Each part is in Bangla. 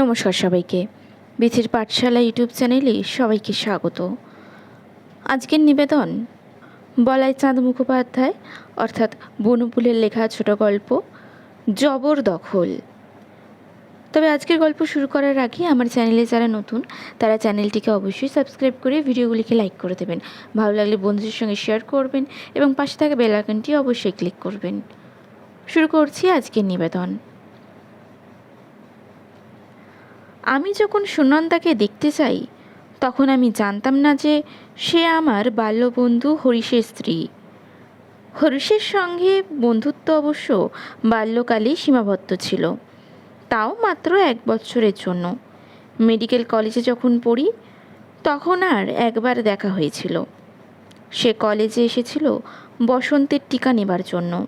নমস্কার সবাইকে। বিথির পাঠশালা ইউটিউব চ্যানেলে সবাইকে স্বাগত। আজকের নিবেদন, বলাই চাঁদ মুখোপাধ্যায়, অর্থাৎ বনপুলের লেখা ছোট গল্প জবরদখল তবে আজকের গল্প শুরু করার আগে আমার চ্যানেলে যারা নতুন, তারা চ্যানেলটিকে অবশ্যই সাবস্ক্রাইব করে ভিডিওগুলিকে লাইক করে দেবেন। ভালো লাগলে বন্ধুদের সঙ্গে শেয়ার করবেন এবং পাশে থাকা বেল আইকনটি অবশ্যই ক্লিক করবেন। শুরু করছি আজকের নিবেদন। আমি যখন সুনন্দাকে দেখতে চাই, তখন আমি জানতাম না যে সে আমার বাল্যবন্ধু হরিশের স্ত্রী। হরিশের সঙ্গে বন্ধুত্ব অবশ্য বাল্যকালেই সীমাবদ্ধ ছিল। তাও মাত্র এক বছরের জন্য। মেডিকেল কলেজে যখন পড়ি, তখন আর একবার দেখা হয়েছিল। সে কলেজে এসেছিল বসন্তের টিকা নেবার জন্য।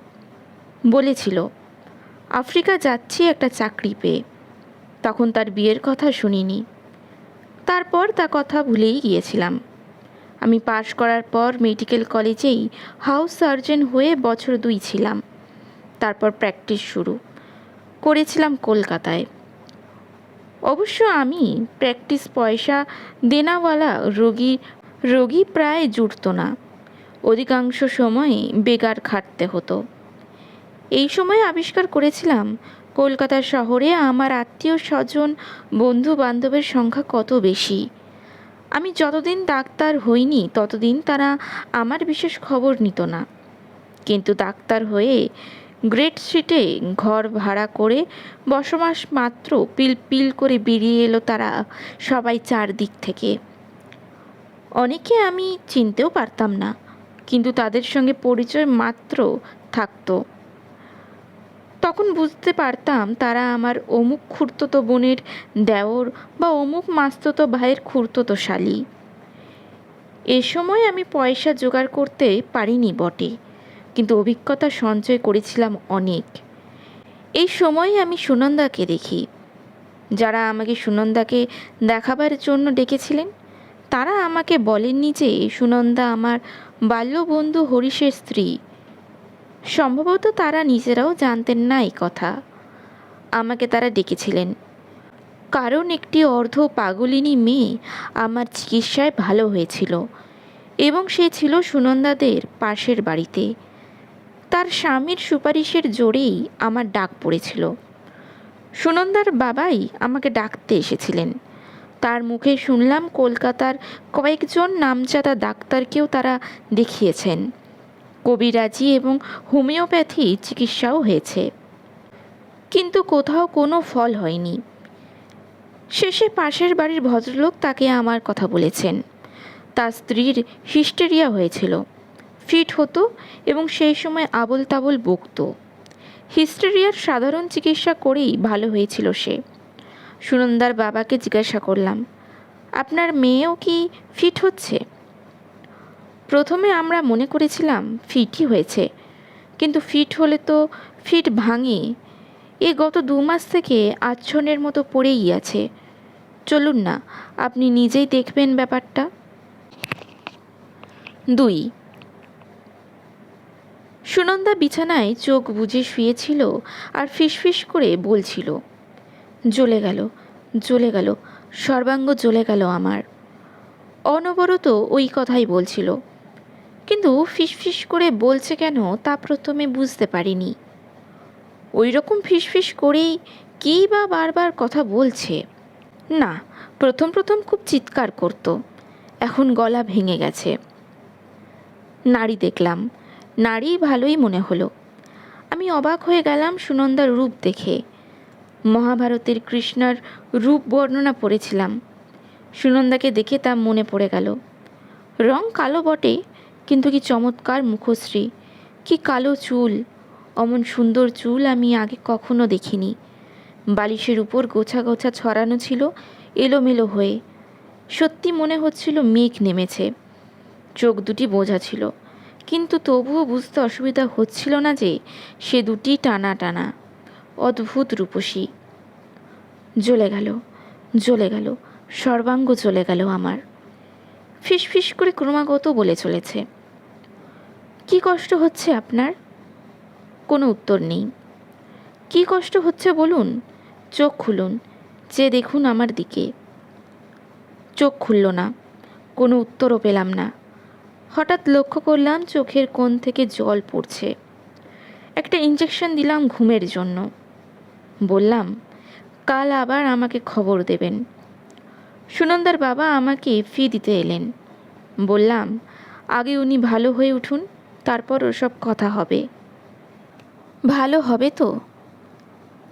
বলেছিল, আফ্রিকা যাচ্ছি একটা চাকরি পেয়ে। তখন তার বিয়ের কথা শুনিনি। তারপর তা কথা ভুলেই গিয়েছিলাম। আমি পাশ করার পর মেডিকেল কলেজেই হাউস সার্জন হয়ে বছর দুই ছিলাম। তারপর প্র্যাকটিস শুরু। করেছিলাম কলকাতায়। অবশ্য আমি প্র্যাকটিস পয়সা দেনাওয়ালা রোগী রোগী প্রায় জুটত না। অধিকাংশ সময় বেগার খাটতে হতো। এই সময় আবিষ্কার করেছিলাম কলকাতা শহরে আমার আত্মীয় স্বজন বন্ধু বান্ধবের সংখ্যা কত বেশি? আমি যতদিন ডাক্তার হইনি, ততদিন তারা আমার বিশেষ খবর নিত না। কিন্তু ডাক্তার হয়ে গ্রেট স্ট্রিটে ঘর ভাড়া করে বসবাস মাত্র পিল পিল করে বেরিয়ে এলো তারা সবাই চারদিক থেকে। অনেকে আমি চিনতেও পারতাম না, কিন্তু তাদের সঙ্গে পরিচয় মাত্র থাকতো। তখন বুঝতে পারতাম তারা আমার অমুক খুঁড়তো বোনের দেওর বা অমুক মাস্ততো ভাইয়ের খুঁড়তো শালি এ সময় আমি পয়সা জোগাড় করতে পারিনি বটে, কিন্তু অভিজ্ঞতা সঞ্চয় করেছিলাম অনেক। এই সময় আমি সুনন্দাকে দেখি। যারা আমাকে সুনন্দাকে দেখাবার জন্য ডেকেছিলেন, তারা আমাকে বলেননি যে সুনন্দা আমার বাল্যবন্ধু হরিশের স্ত্রী। সম্ভবত তারা নিজেরাও জানতেন না এই কথা। আমাকে তারা ডেকেছিলেন। কারণ একটি অর্ধ পাগলিনী মেয়ে আমার চিকিৎসায় ভালো হয়েছিল এবং সে ছিল সুনন্দাদের পাশের বাড়িতে। তার স্বামীর সুপারিশের জোরেই আমার ডাক পড়েছিল। সুনন্দার বাবাই আমাকে ডাকতে এসেছিলেন। তার মুখে শুনলাম কলকাতার কয়েকজন নামজাদা ডাক্তারকেও তারা দেখিয়েছেন। কবিরাজি এবং হোমিওপ্যাথি চিকিৎসাও হয়েছে। কিন্তু কোথাও কোনো ফল হয়নি। শেষে পাশের বাড়ির ভদ্রলোক তাকে আমার কথা বলেছেন। তার স্ত্রীর হিস্টেরিয়া হয়েছিল। ফিট হতো এবং সেই সময় আবল তাবল বকত। হিস্টেরিয়ার সাধারণ চিকিৎসা করেই ভালো হয়েছিল সে। সুনন্দার বাবাকে জিজ্ঞাসা করলাম, আপনার মেয়েও কি ফিট হচ্ছে? প্রথমে আমরা মনে করেছিলাম ফিটই হয়েছে, কিন্তু ফিট হলে তো ফিট ভাঙে। এ গত দু মাস থেকে আচ্ছন্নের মতো পড়েই আছে। চলুন না, আপনি নিজেই দেখবেন ব্যাপারটা। দুই। সুনন্দা বিছানায় চোখ বুজে শুয়েছিল আর ফিসফিস করে বলছিল, জ্বলে গেল জ্বলে গেল, সর্বাঙ্গ জ্বলে গেল আমার। অনবরত ওই কথাই বলছিল। কিন্তু ফিসফিস করে বলছে কেন তা প্রথমে বুঝতে পারিনি। ওই রকম ফিসফিস করেই কী বা বারবার কথা বলছে? না, প্রথম প্রথম খুব চিৎকার করত। এখন গলা ভেঙে গেছে। নারী দেখলাম। নারী ভালোই মনে হলো। আমি অবাক হয়ে গেলাম সুনন্দার রূপ দেখে। মহাভারতের কৃষ্ণার রূপ বর্ণনা পড়েছিলাম। সুনন্দাকে দেখে তা মনে পড়ে গেল। রং কালো বটে কিন্তু কি চমৎকার মুখশ্রী। কি কালো চুল। অমন সুন্দর চুল আমি আগে কখনো দেখিনি। বালিশের উপর গোছা গোছা ছড়ানো ছিল এলোমেলো হয়ে। সত্যি মনে হচ্ছিল মেঘ নেমেছে। চোখ দুটি বোঝা ছিল। কিন্তু তবুও বুঝতে অসুবিধা হচ্ছিল না যে সে দুটি টানা টানা। অদ্ভুত রূপসী। জ্বলে গেল জ্বলে গেল, সর্বাঙ্গ জ্বলে গেল আমার। ফিস ফিস করে ক্রমাগত বলে চলেছে। কি কষ্ট হচ্ছে আপনার? কোনো উত্তর নেই। কি কষ্ট হচ্ছে বলুন? চোখ খুলুন। চেয়ে দেখুন আমার দিকে। চোখ খুলল না। কোনো উত্তরও পেলাম না। হঠাৎ লক্ষ্য করলাম চোখের কোণ থেকে জল পড়ছে। একটা ইঞ্জেকশন দিলাম ঘুমের জন্য। বললাম, কাল আবার আমাকে খবর দেবেন। সুনন্দার বাবা আমাকে ফি দিতে এলেন। বললাম, আগে উনি ভালো হয়ে উঠুন তারপর ওসব কথা হবে। ভালো হবে তো?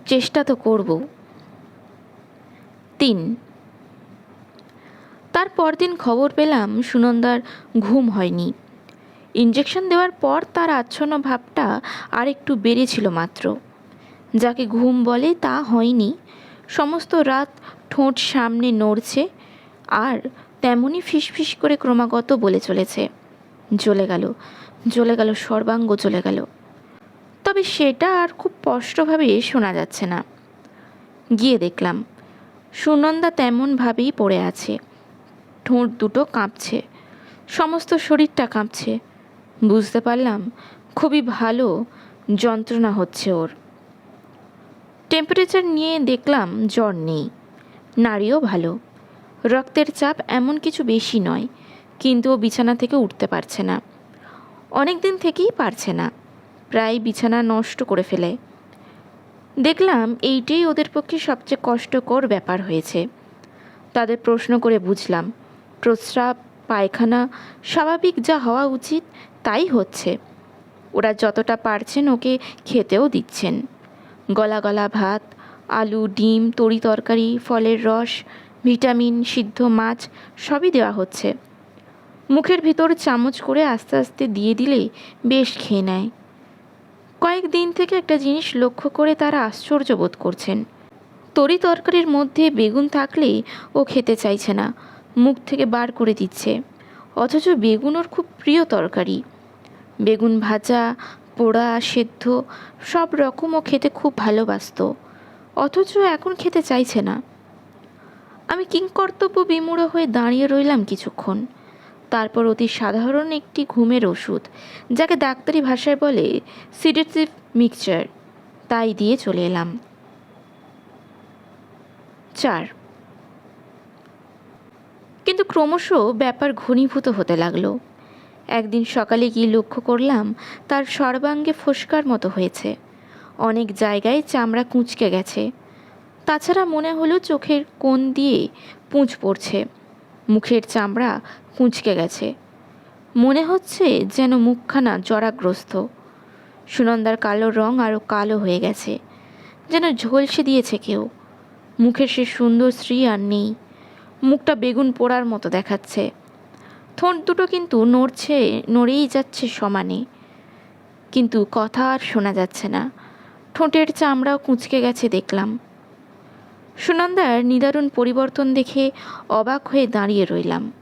চেষ্টা তো করব। তিন। তার পরদিন খবর পেলাম সুনন্দার ঘুম হয়নি। ইঞ্জেকশন দেওয়ার পর তার আচ্ছন্ন ভাবটা আর একটু বেড়েছিল মাত্র। যাকে ঘুম বলে তা হয়নি। সমস্ত রাত ঠোঁট সামনে নড়ছে আর তেমনই ফিসফিস করে ক্রমাগত বলে চলেছে। জ্বলে গেল। জ্বলে গেল, সর্বাঙ্গ জ্বলে গেল। তবে সেটা আর খুব স্পষ্টভাবে শোনা যাচ্ছে না। গিয়ে দেখলাম, সুনন্দা তেমনভাবেই পড়ে আছে। ঠোঁট দুটো কাঁপছে, সমস্ত শরীরটা কাঁপছে। বুঝতে পারলাম, খুবই ভালো যন্ত্রণা হচ্ছে ওর। টেম্পারেচার নিয়ে দেখলাম, জ্বর নেই। নারীও ভালো। রক্তের চাপ এমন কিছু বেশি নয়, কিন্তু ও বিছানা থেকে উঠতে পারছে না। অনেক দিন থেকেই পারছে না। প্রায় বিছানা নষ্ট করে ফেলে। দেখলাম এইটাই ওদের পক্ষে সবচেয়ে কষ্টকর ব্যাপার হয়েছে। তাদের প্রশ্ন করে বুঝলাম, প্রস্রাব, পায়খানা, স্বাভাবিক যা হওয়া উচিত তাই হচ্ছে। ওরা যতটা পারছেন ওকে খেতেও দিচ্ছেন। গলা গলা ভাত, আলু, ডিম, তরি তরকারি, ফলের রস, ভিটামিন, সিদ্ধ মাছ সবই দেওয়া হচ্ছে। মুখের ভিতর চামচ করে আস্তে আস্তে দিয়ে দিলে বেশ খেয়ে নেয়। কয়েকদিন থেকে একটা জিনিস লক্ষ্য করে তারা আশ্চর্য বোধ করছেন। তরি তরকারির মধ্যে বেগুন থাকলে ও খেতে চাইছে না, মুখ থেকে বার করে দিচ্ছে। অথচ বেগুন ওর খুব প্রিয় তরকারি। বেগুন ভাজা, পোড়া, সেদ্ধ সব রকম ও খেতে খুব ভালোবাসত, অথচ এখন খেতে চাইছে না। আমি কিংকর্তব্য বিমূঢ় হয়ে দাঁড়িয়ে রইলাম কিছুক্ষণ। তারপর অতি সাধারণ একটি ঘুমের ওষুধ, যাকে ডাক্তারি ভাষায় বলে সিডেটিভ মিক্সচার তাই দিয়ে চলে এলাম। চার। কিন্তু ক্রমশ ব্যাপার ঘনীভূত হতে লাগল। একদিন সকালে গিয়ে লক্ষ্য করলাম, তার সর্বাঙ্গে ফোসকার মতো হয়েছে। অনেক জায়গায় চামড়া কুঁচকে গেছে। তাছাড়া মনে হলো চোখের কোণ দিয়ে পুঁজ পড়ছে। মুখের চামড়া কুঁচকে গেছে। মনে হচ্ছে যেন মুখখানা জরাগ্রস্ত। সুনন্দার কালো রং আরও কালো হয়ে গেছে। যেন ঝলসে দিয়েছে কেউ। মুখের সে সুন্দর স্ত্রী আর নেই। মুখটা বেগুন পোড়ার মতো দেখাচ্ছে। ঠোঁট দুটো কিন্তু নড়ছে, নড়েই যাচ্ছে সমানে। কিন্তু কথা আর শোনা যাচ্ছে না। ঠোঁটের চামড়াও কুঁচকে গেছে দেখলাম। সুনন্দার নিদারুণ পরিবর্তন দেখে অবাক হয়ে দাঁড়িয়ে রইলাম।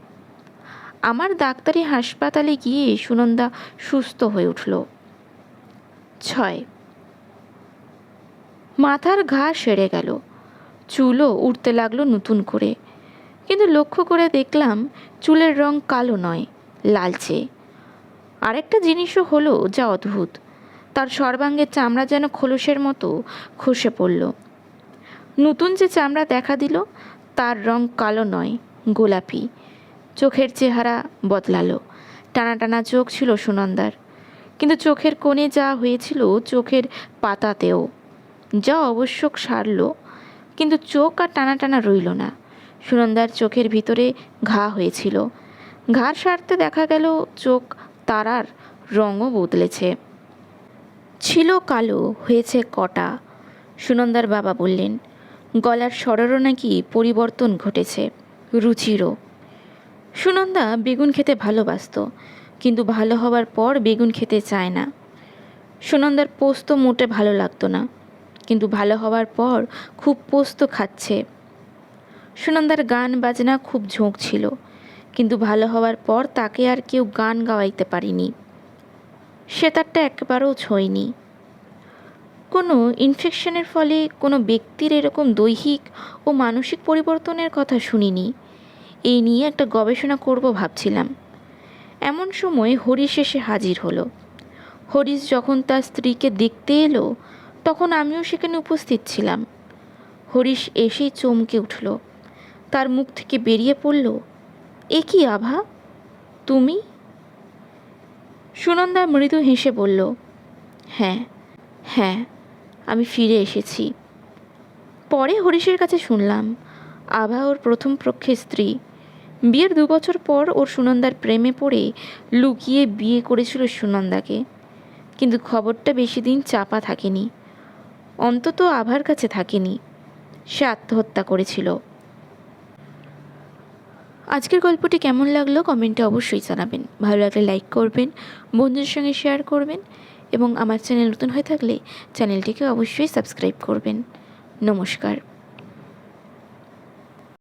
আমার ডাক্তারি হাসপাতালে গিয়ে সুনন্দা সুস্থ হয়ে উঠল। ছয়। মাথার ঘা সেরে গেল। চুলও উঠতে লাগল নতুন করে। কিন্তু লক্ষ্য করে দেখলাম চুলের রং কালো নয়, লালচে। আরেকটা জিনিসও হলো যা অদ্ভুত। তার সর্বাঙ্গের চামড়া যেন খোলসের মতো খসে পড়ল। নতুন যে চামড়া দেখা দিল, তার রং কালো নয়, গোলাপি। চোখের চেহারা বদলালো। টানা টানা চোখ ছিল সুনন্দার। কিন্তু চোখের কোণে যা হয়েছিল, চোখের পাতাতেও। যা অবশ্য সারল, কিন্তু চোখ আর টানা টানা রইল না। সুনন্দার চোখের ভিতরে ঘা হয়েছিল। ঘা সারতে দেখা গেল, চোখ তারার রঙও বদলেছে। ছিল কালো, হয়েছে কটা। সুনন্দার বাবা বললেন গলার স্বরেরও নাকি পরিবর্তন ঘটেছে, রুচিরও। সুনন্দা বেগুন খেতে ভালোবাসত, কিন্তু ভালো হওয়ার পর বেগুন খেতে চায় না। সুনন্দার পোস্ত মোটে ভালো লাগতো না, কিন্তু ভালো হওয়ার পর খুব পোস্ত খাচ্ছে। সুনন্দার গান বাজনা খুব ঝোঁক ছিল, কিন্তু ভালো হওয়ার পর তাকে আর কেউ গান গাওয়াইতে পারিনি। সে তারটা একবারও ছোঁয়নি। কোনো ইনফেকশনের ফলে কোনো ব্যক্তির এরকম দৈহিক ও মানসিক পরিবর্তনের কথা শুনিনি। এই নিয়ে একটা গবেষণা করব ভাবছিলাম। এমন সময় হরিশ এসে হাজির হলো। হরিশ যখন তার স্ত্রীকে দেখতে এলো, তখন আমিও সেখানে উপস্থিত ছিলাম। হরিশ এসেই চমকে উঠল। তার মুখ থেকে বেরিয়ে পড়ল। এ কি আভা? তুমি? সুনন্দা মৃদু হেসে বলল হ্যাঁ হ্যাঁ। আমি ফিরে এসেছি। পরে হরিশের কাছে শুনলাম, আভা ওর প্রথম পক্ষের স্ত্রী। বিয়ের দু বছর পর ওর সুনন্দার প্রেমে পড়ে লুকিয়ে বিয়ে করেছিল সুনন্দাকে। কিন্তু খবরটা বেশি দিন চাপা থাকেনি। অন্তত আভার কাছে থাকেনি। সে আত্মহত্যা করেছিল। আজকের গল্পটি কেমন লাগল কমেন্টে অবশ্যই জানাবেন। ভালো লাগলে লাইক করবেন, বন্ধুদের সঙ্গে শেয়ার করবেন এবং আমার চ্যানেল নতুন হয়ে থাকলে চ্যানেলটিকে অবশ্যই সাবস্ক্রাইব করবেন। নমস্কার।